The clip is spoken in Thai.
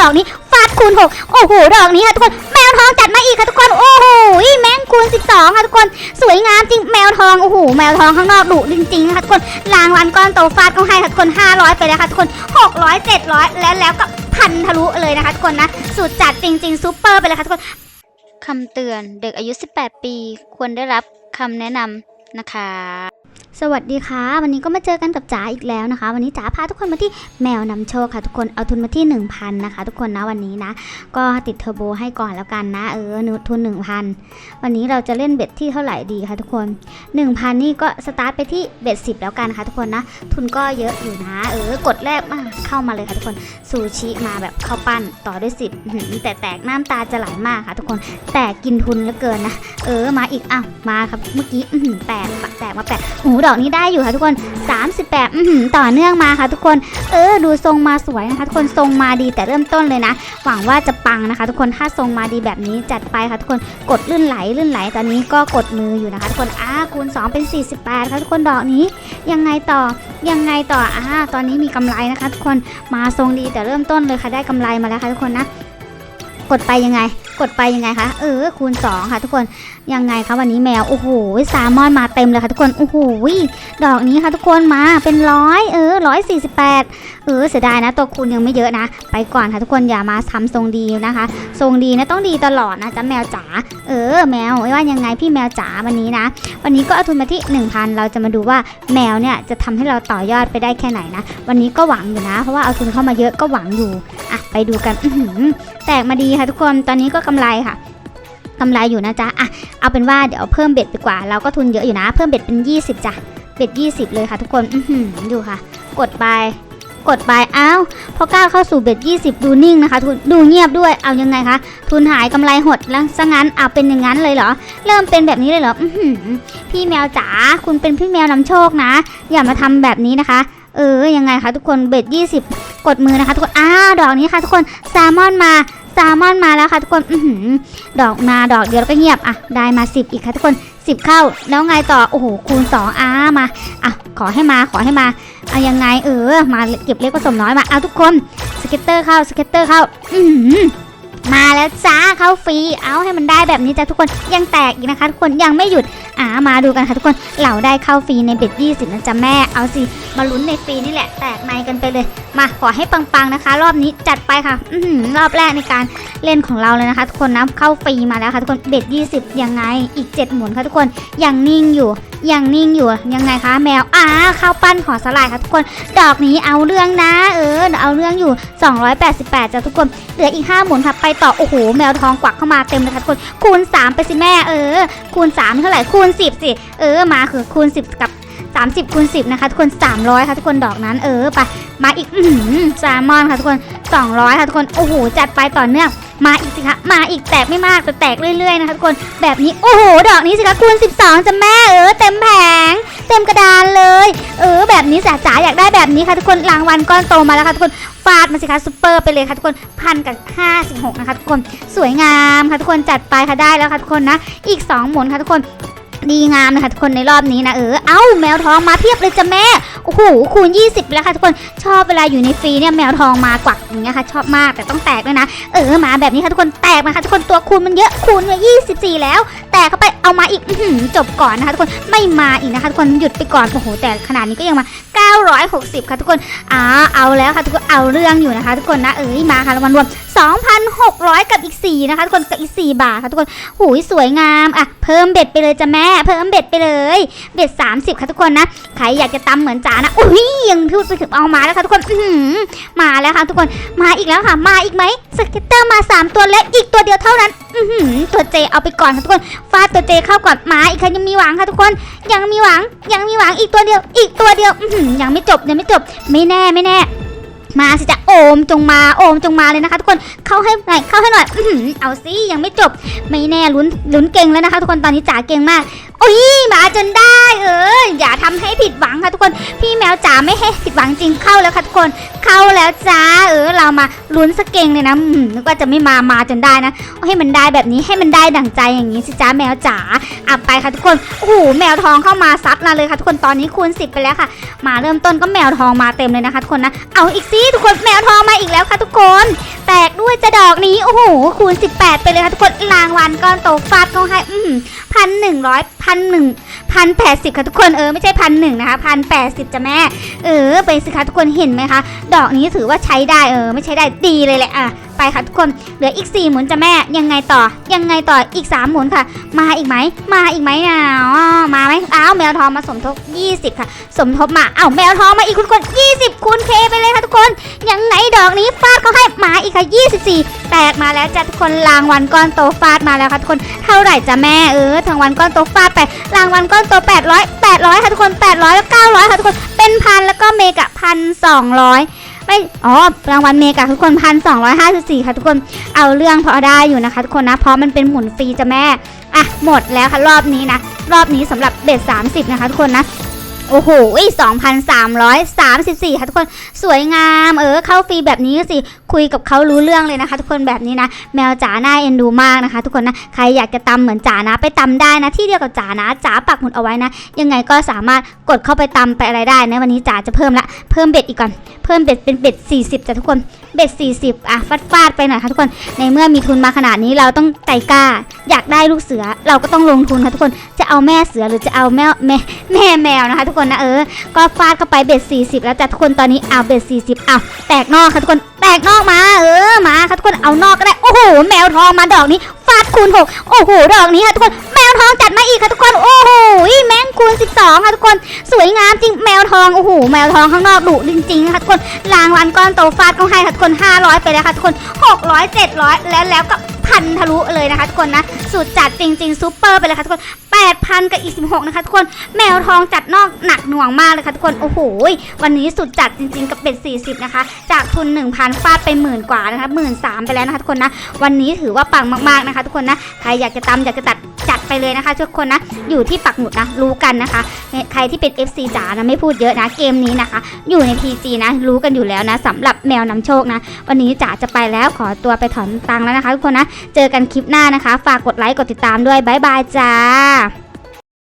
ดอกนี้ฟาดคูณหกโอ้โหดอกนี้ค่ะทุกคนแมวทองจัดมาอีกค่ะทุกคนโอ้โหแมงคูณ12ค่ะทุกคนสวยงามจริงแมวทองโอ้โหแมวทองข้างนอกดุจริงๆนะคะทุกคนรางวัลก้อนโตฟาดก็ให้ค่ะทุกคน500ไปแล้วค่ะทุกคน600 700แล้วแล้วก็พันทะลุเลยนะคะทุกคนนะสุดจัดจริง ๆซูเปอร์ไปเลยค่ะทุกคนคำเตือนเด็กอายุ 18 ปี ควรได้รับคำแนะนำนะคะ สวัสดีค่ะ วันนี้ก็มาเจอกันกับจ๋าอีกแล้วนะคะ วันนี้จ๋าพาทุกคนมาที่แมวนำโชคค่ะ ทุกคนเอาทุนมาที่ 1,000 นะคะ ทุกคนนะวันนี้นะ ก็ติดเทอร์โบให้ก่อนแล้วกันนะเออทุน 1,000 วันนี้เราจะเล่นเบ็ดที่เท่าไหร่ดีคะทุกคน 1,000 นี่ก็สตาร์ทไปที่เบ็ด10 แล้วกันค่ะ ทุกคนนะ ทุนก็เยอะอยู่นะ เออกดแรกมาเข้ามาเลยค่ะทุกคนซูชิมาแบบเข้าปั้นต่อด้วย 10หือแต่แตกน้ำตาจะไหลมากค่ะ ทุกคนแต่กินทุนเหลือเกินนะเออมาอีกอ้าวมาครับเมื่อกี้แปดแตกมาแปดหูดอกนี้ได้อยู่ค่ะทุกคน 38อื้อหือต่อเนื่องมาค่ะทุกคน เออ ดูทรงมาสวยนะคะทุกคนทรงมาดีแต่เริ่มต้นเลยนะ หวังว่าจะปังนะคะ ทุกคนถ้าทรงมาดีแบบนี้จัดไปค่ะทุกคนกดลื่นไหลลื่นไหลตอนนี้ก็กดมืออยู่นะคะ ทุกคนอ่าคูณ 2 เป็น 48ค่ะทุกคนดอกนี้ ยังไงต่อยังไงต่ออ่าตอนนี้มีกำไรนะคะ ทุกคนมาทรงดีแต่เริ่มต้นเลยค่ะได้กำไรมาแล้วค่ะทุกคนนะ กดไปยังไง กดไปยังไงคะ เออ คูณ 2 ค่ะทุกคน ยังไงคะวันนี้แมว โอ้โหซลมอนมาเต็มเลยค่ะทุกคน โอ้โห ดอกนี้ค่ะทุกคนมาเป็นร้อยเออร้อยสี่สิบแปดเออเสียดายนะตัวคูณยังไม่เยอะนะ ไปก่อนค่ะทุกคนอย่ามาทำทรงดีนะคะ ทรงดีนะต้องดีตลอดนะจ๊ะแมวจ๋า เออ แมวไม่ว่ายังไงพี่แมวจ๋าวันนี้นะ วันนี้ก็เอาทุนมาที่ 1,000 เราจะมาดูว่าแมวเนี่ยจะทำให้เราต่อยอดไปได้แค่ไหนนะ วันนี้ก็หวังอยู่นะ เพราะว่าเอาทุนเข้ามาเยอะก็หวังอยู่ อะ ไปดูกันแตกมาดีค่ะทุกคนตอนนี้ก็กำไรค่ะกำไรอยู่นะจ๊ะอะเอาเป็นว่าเดี๋ยวเพิ่มเบ็ดไปกว่า เราก็ทุนเยอะอยู่นะ เพิ่มเบ็ดเป็น 20จ้ะเบ็ด 20 เลยค่ะทุกคนอือหือดูค่ะ กดไป กดไปอ้าวพอก้าวเข้าสู่เบ็ด 20 ดูนิ่งนะคะทุนดูเงียบด้วยเอายังไงคะทุนหายกำไรหดแล้วซะงั้นเอาเป็นอย่างนั้นเลยเหรอ เริ่มเป็นแบบนี้เลยเหรออือหือพี่แมวจ๋าคุณเป็นพี่แมวนำโชคนะ อย่ามาทำแบบนี้นะคะ เออยังไงคะทุกคนเบ็ด20 กดมือนะคะทุกคนอ้าวดอกนี้ค่ะทุกคนแซลมอนมาแซลมอนมาแล้วค่ะทุกคนอือหือดอกมาดอกเดียวก็เงียบอะได้มา 10 อีกค่ะทุกคน 10 เข้า แล้วไงต่อโอ้โหคูณ 2อ้ามาอะขอให้มาขอให้มาเอายังไงเออมาเก็บเล็กผสมน้อยมาเอาทุกคนสเก็ตเตอร์เข้าสเก็ตเตอร์เข้า อือหือ มาแล้วจ้าเข้าฟรีเอาให้มันได้แบบนี้จ้ะทุกคนยังแตกอีกนะคะ ทุกคนยังไม่หยุดอ่ามาดูกันค่ะทุกคนเราได้เข้าฟรีในเบ็ด20นะจ๊ะแม่เอาสิมาลุ้นในฟรีนี่แหละ แตกในกันไปเลย มาขอให้ปังๆนะคะ รอบนี้จัดไปค่ะอือรอบแรกในการเล่นของเราเลยนะคะ ทุกคนนะเข้าฟรีมาแล้วค่ะทุกคนเบ็ด20ยังไงอีก7หมุนค่ะทุกคนยังนิ่งอยู่ ยังนิ่งอยู่ยังไงคะแมวอ้าข้าวปั้นของสลายค่ะทุกคน ดอกนี้เอาเรื่องนะ เออเอาเรื่องอยู่ 288จ้ะทุกคนเหลืออีก 5 หมุนค่ะไปต่อโอ้โหแมวทองกวักเข้ามาเต็มเลยค่ะทุกคนคูณ 3 ไปสิแม่เออ คูณ 3 เท่าไหร่คูณ 10 สิเออมาคือคูณ 10 กับ 30คูณ10 นะคะทุกคน 300 ค่ะทุกคนดอกนั้นเออไปมาอีกอือหือแซลมอนค่ะทุกคน 200 ค่ะทุกคนโอ้โหจัดไปต่อเนื่อง มาอีกสิคะมาอีกแตกไม่มากแต่แตกเรื่อยๆนะคะทุกคนแบบนี้โอ้โหดอกนี้สิคะคูณ 12จะแม่เออเต็มแผง เต็มกระดานเลย เออแบบนี้จ๋าจ๋าอยากได้แบบนี้ค่ะทุกคนรางวัลก้อนโตมาแล้วค่ะทุกคนฟาดมาสิคะซูเปอร์ไปเลยค่ะทุกคนพันกับ56นะคะทุกคนสวยงามค่ะทุกคนจัดไปค่ะได้แล้วค่ะทุกคนนะอีก 2 หมุนค่ะทุกคน ดีงามนะคะทุกคนในรอบนี้นะเออเอ้าแมวทองมาเพียบเลยจ้ะแม่โอ้โหคูณ 20แล้วค่ะทุกคนชอบเวลาอยู่ในฟรีเนี่ยแมวทองมากวักอย่างเงี้ยค่ะชอบมากแต่ต้องแตกด้วยนะ เออมาแบบนี้ค่ะทุกคนแตกมาค่ะทุกคนตัวคูณมันเยอะคูณมา24 แล้ว แตกเข้าไปเอามาอีกอจบก่อนนะคะทุกคนไม่มาอีกนะคะทุกคนหยุดไปก่อนโอ้โหแต่ขนาดนี้ก็ยังมา960 ค่ะทุกคนอ่าเอาแล้วค่ะทุกคนเอาเรื่องอยู่นะคะ ทุกคนนะเอ้ยมาค่ะรางวัลรวม 2,600 กับอีก 4 นะคะทุกคนกับอีก 4 บาทค่ะทุกคนหูยสวยงามอะเพิ่มเบ็ดไปเลยจ้ะแม่ เพิ่มเบ็ดไปเลย เบ็ด 30 ค่ะทุกคนนะใครอยากจะตำเหมือนจ๋านะอุ้ยยังพูดไปถึงเอามาแล้วค่ะทุกคนอื้อหือมาแล้วค่ะทุกคนมาอีกแล้วค่ะ มาอีกไหมสเก็ตเตอร์มา 3 ตัวและอีกตัวเดียวเท่านั้นอื้อหือตัวเจเอาไปก่อนค่ะทุกคนฟาดตัวเจเข้าก่อนมาอีกค่ะยังมีหวังค่ะทุกคน ยังมีหวังยังมีหวังอีกตัวเดียว อีกตัวเดียวอื้อหือยังไม่จบยังไม่จบ ไม่แน่ไม่แน่ มาสิจะโอมจงมาโอมจงมาเลยนะคะ ทุกคนเข้าให้หน่อยเข้าให้หน่อยเอาสิยังไม่จบ ไม่แน่ลุ้นลุ้นเก่งแล้วนะคะ ทุกคนตอนนี้จ๋าเก่งมาก อ้ยมาจนได้เอออย่าทำให้ผิดหวังค่ะทุกคน พี่แมวจ๋าไม่ให้ผิดหวังจริงเข้าแล้วค่ะทุกคน เข้าแล้วจ้าเออเรามาลุ้นสกเก่งเลยนะอืมนึกว่าจะไม่มามาจนได้นะให้มันได้แบบนี้ให้มันได้ดั่งใจอย่างนี้สิจ้าแมวจ๋าอะไปค่ะทุกคนโอ้โหแมวทองเข้ามาซัดมาเลยค่ะทุกคนตอนนี้คูณ10ไปแล้วค่ะ มาเริ่มต้นก็แมวทองมาเต็มเลยนะคะทุกคนนะเอาอีกสิทุกคนแมวทองมาอีกแล้วค่ะทุกคน แตกด้วยจะดอกนี้ โอ้โห คูณ 18 ไปเลยค่ะทุกคน รางวัลก้อนโตฟาดเขาให้ อืมพันหนึ่งร้อยพันหนึ่งพันแปดสิบค่ะทุกคนเออไม่ใช่พันหนึ่งนะคะพันแปดสิบจ้ะแม่ เออไปสิคะทุกคนเห็นไหมคะ ดอกนี้ถือว่าใช้ได้เออ ไม่ใช้ได้ดีเลยแหละอะ ไปค่ะทุกคน เหลืออีก 4 หมุนจ้ะแม่ ยังไงต่อ ยังไงต่อ อีก 3 หมุนค่ะ มาอีกไหม มาอีกไหมอะอ๋อมาไหมอ้าวแมวทองมาสมทบ 20 ค่ะ สมทบมาอ้าวแมวทองมาอีกคุณคน20 คูณเคไปเลยค่ะทุกคน ยังไงดอกนี้ฟาดเขาให้มาอีกค่ะ 24 แตกมาแล้วจ้ะทุกคน รางวัลก้อนโตฟาดมาแล้วค่ะทุกคน เท่าไหร่จ้ะแม่เออรางวัลก้อนโตฟาดไป รางวัลก้อนโต800 800ค่ะทุกคน 800แล้ว900ค่ะทุกคน เป็นพันแล้วก็เมกะพันสองร้อย ไม่อ๋อรางวัลเมกะทุกคนพันสองร้อยห้าสิบสี่ค่ะทุกคนเอาเรื่องพอได้อยู่นะคะ ทุกคนนะเพราะมันเป็นหมุนฟรีจะแม่อะหมดแล้วค่ะรอบนี้นะรอบนี้สำหรับเบ็ด30นะคะทุกคนนะโอ้โห2,334ค่ะทุกคน สวยงาม เออ เข้าฟรีแบบนี้สิ คุยกับเขารู้เรื่องเลยนะคะ ทุกคนแบบนี้นะ แมวจ๋าหน้าเอ็นดูมากนะคะ ทุกคนนะใครอยากจะตำเหมือนจ๋านะ ไปตำได้นะ ที่เดียวกับจ๋านะจ๋าปักหมุดเอาไว้นะ ยังไงก็สามารถกดเข้าไปตำไปอะไรได้นะวันนี้จ๋าจะเพิ่มละเพิ่มเบ็ดอีกก่อนเพิ่มเบ็ดเป็นเบ็ด 40จ้ะทุกคนเบ็ด 40อะฟาดฟาดไปหน่อยค่ะทุกคนในเมื่อมีทุนมาขนาดนี้เราต้องใจกล้า อยากได้ลูกเสือเราก็ต้องลงทุนค่ะทุกคนจะเอาแม่เสือหรือจะเอาแม่แม่แม่แมวนะคะ ทุกคนนะเออก็ฟาดเข้าไปเบ็ด 40 แล้วจ้ะทุกคนตอนนี้เอาเบ็ด 40เอาแตกนอกค่ะทุกคนแตกนอกมา เออมาค่ะทุกคนเอานอกก็ได้โอ้โหแมวทองมาดอกนี้ฟาดคูณ6โอ้โหดอกนี้ค่ะทุกคนแมวทองจัดมาอีกค่ะทุกคนโอ้โหแมงคูณ12ค่ะทุกคน สวยงามจริงแมวทองโอ้โหแมวทองข้างนอกดุจริงๆนะคะทุกคนรางวัลก้อนโตฟาดก็ให้ค่ะทุกคน500ไปแล้วค่ะทุกคน600 700แล้วแล้วก็พันทะลุเลยนะคะทุกคนนะสุดจัดจริงๆซูเปอร์ไปเลยค่ะทุกคน 8,000 กับอีก 16 นะคะทุกคน แมวทองจัดนอกหนักหน่วงมากเลยค่ะทุกคน โอ้โห วันนี้สุดจัดจริงๆ กับเป็ด 40 นะคะ จากทุน 1,000 ฟาดไปหมื่นกว่านะคะหมื่นสามไปแล้วนะคะทุกคนนะ วันนี้ถือว่าปังมากๆนะคะทุกคนนะ ใครอยากจะตำอยากจะตัดจัดไปเลยนะคะทุกคนนะ อยู่ที่ปักหมุดนะ รู้กันนะคะ ใครที่เป็น FC จ๋านะไม่พูดเยอะนะ เกมนี้นะคะ อยู่ใน TG นะ รู้กันอยู่แล้วนะสำหรับแมวนำโชคนะ วันนี้จ๋าจะไปแล้วขอตัวไปถอนตังค์แล้วนะคะทุกคนนะ เจอกันคลิปหน้านะคะ ฝากกดไลค์กดติดตามด้วยบายบายจ้า